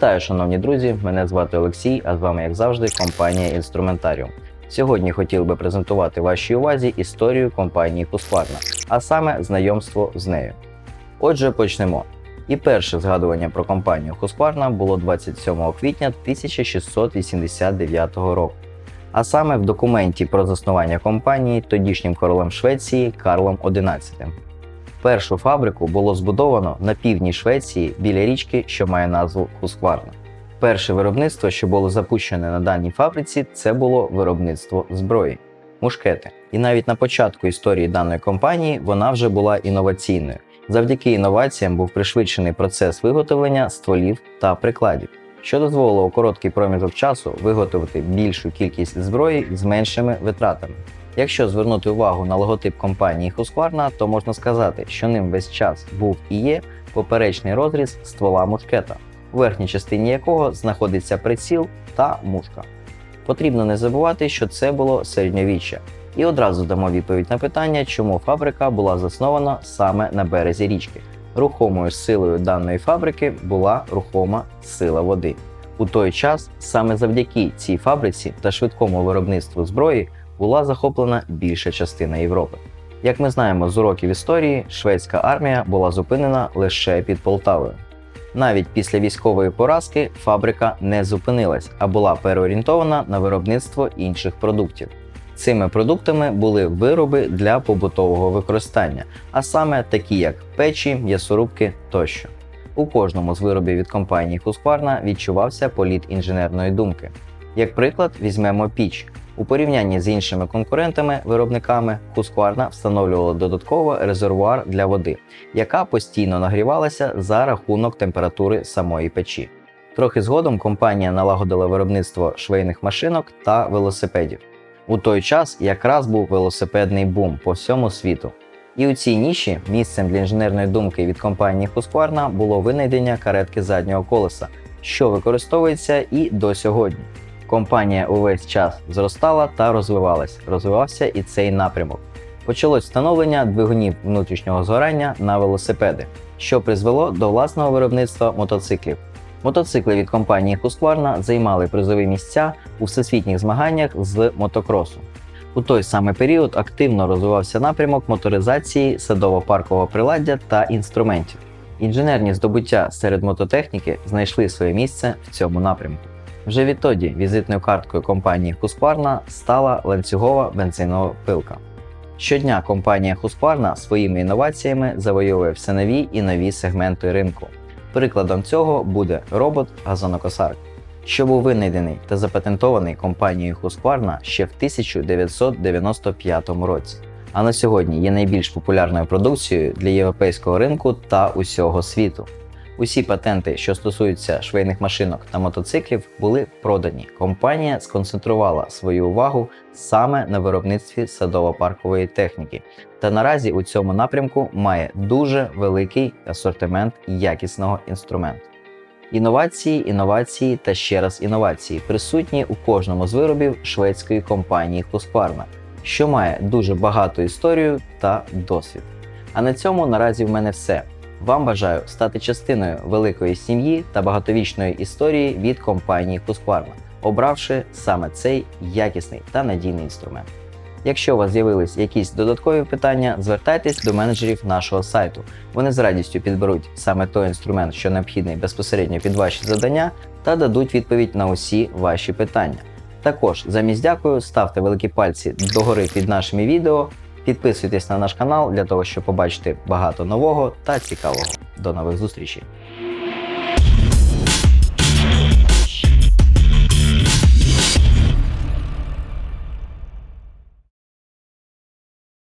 Вітаю, шановні друзі! Мене звати Олексій, а з вами, як завжди, компанія Інструментаріум. Сьогодні хотів би презентувати вашій увазі історію компанії Husqvarna, а саме знайомство з нею. Отже, почнемо. І перше згадування про компанію Husqvarna було 27 квітня 1689 року. А саме в документі про заснування компанії тодішнім королем Швеції Карлом XI. Першу фабрику було збудовано на півдні Швеції біля річки, що має назву Husqvarna. Перше виробництво, що було запущене на даній фабриці, це було виробництво зброї мушкети. І навіть на початку історії даної компанії вона вже була інноваційною. Завдяки інноваціям був пришвидшений процес виготовлення стволів та прикладів, що дозволило у короткий проміжок часу виготовити більшу кількість зброї з меншими витратами. Якщо звернути увагу на логотип компанії Husqvarna, то можна сказати, що ним весь час був і є поперечний розріз ствола мушкета, у верхній частині якого знаходиться приціл та мушка. Потрібно не забувати, що це було середньовіччя, і одразу дамо відповідь на питання, чому фабрика була заснована саме на березі річки. Рухомою силою даної фабрики була рухома сила води. У той час саме завдяки цій фабриці та швидкому виробництву зброї була захоплена більша частина Європи. Як ми знаємо з уроків історії, шведська армія була зупинена лише під Полтавою. Навіть після військової поразки фабрика не зупинилась, а була переорієнтована на виробництво інших продуктів. Цими продуктами були вироби для побутового використання, а саме такі як печі, м'ясорубки тощо. У кожному з виробів від компанії Husqvarna відчувався політ інженерної думки. Як приклад, візьмемо піч. У порівнянні з іншими конкурентами-виробниками Husqvarna встановлювала додатково резервуар для води, яка постійно нагрівалася за рахунок температури самої печі. Трохи згодом компанія налагодила виробництво швейних машинок та велосипедів. У той час якраз був велосипедний бум по всьому світу. І у цій ніші місцем для інженерної думки від компанії Husqvarna було винайдення каретки заднього колеса, що використовується і до сьогодні. Компанія увесь час зростала та розвивалась. Розвивався і цей напрямок. Почалось встановлення двигунів внутрішнього згорання на велосипеди, що призвело до власного виробництва мотоциклів. Мотоцикли від компанії Husqvarna займали призові місця у всесвітніх змаганнях з мотокросу. У той самий період активно розвивався напрямок моторизації садово-паркового приладдя та інструментів. Інженерні здобуття серед мототехніки знайшли своє місце в цьому напрямку. Вже відтоді візитною карткою компанії Husqvarna стала ланцюгова бензинова пилка. Щодня компанія Husqvarna своїми інноваціями завоює все нові і нові сегменти ринку. Прикладом цього буде робот-газонокосарка, що був винайдений та запатентований компанією Husqvarna ще в 1995 році. А на сьогодні є найбільш популярною продукцією для європейського ринку та усього світу. Усі патенти, що стосуються швейних машинок та мотоциклів, були продані. Компанія сконцентрувала свою увагу саме на виробництві садово-паркової техніки, та наразі у цьому напрямку має дуже великий асортимент якісного інструменту. Інновації, інновації та ще раз інновації присутні у кожному з виробів шведської компанії Husqvarna, що має дуже багату історію та досвід. А на цьому наразі в мене все. Вам бажаю стати частиною великої сім'ї та багатовічної історії від компанії Husqvarna, обравши саме цей якісний та надійний інструмент. Якщо у вас з'явились якісь додаткові питання, звертайтесь до менеджерів нашого сайту. Вони з радістю підберуть саме той інструмент, що необхідний безпосередньо під ваші завдання, та дадуть відповідь на усі ваші питання. Також замість дякую, ставте великі пальці догори під нашими відео, підписуйтесь на наш канал для того, щоб побачити багато нового та цікавого. До нових зустрічей!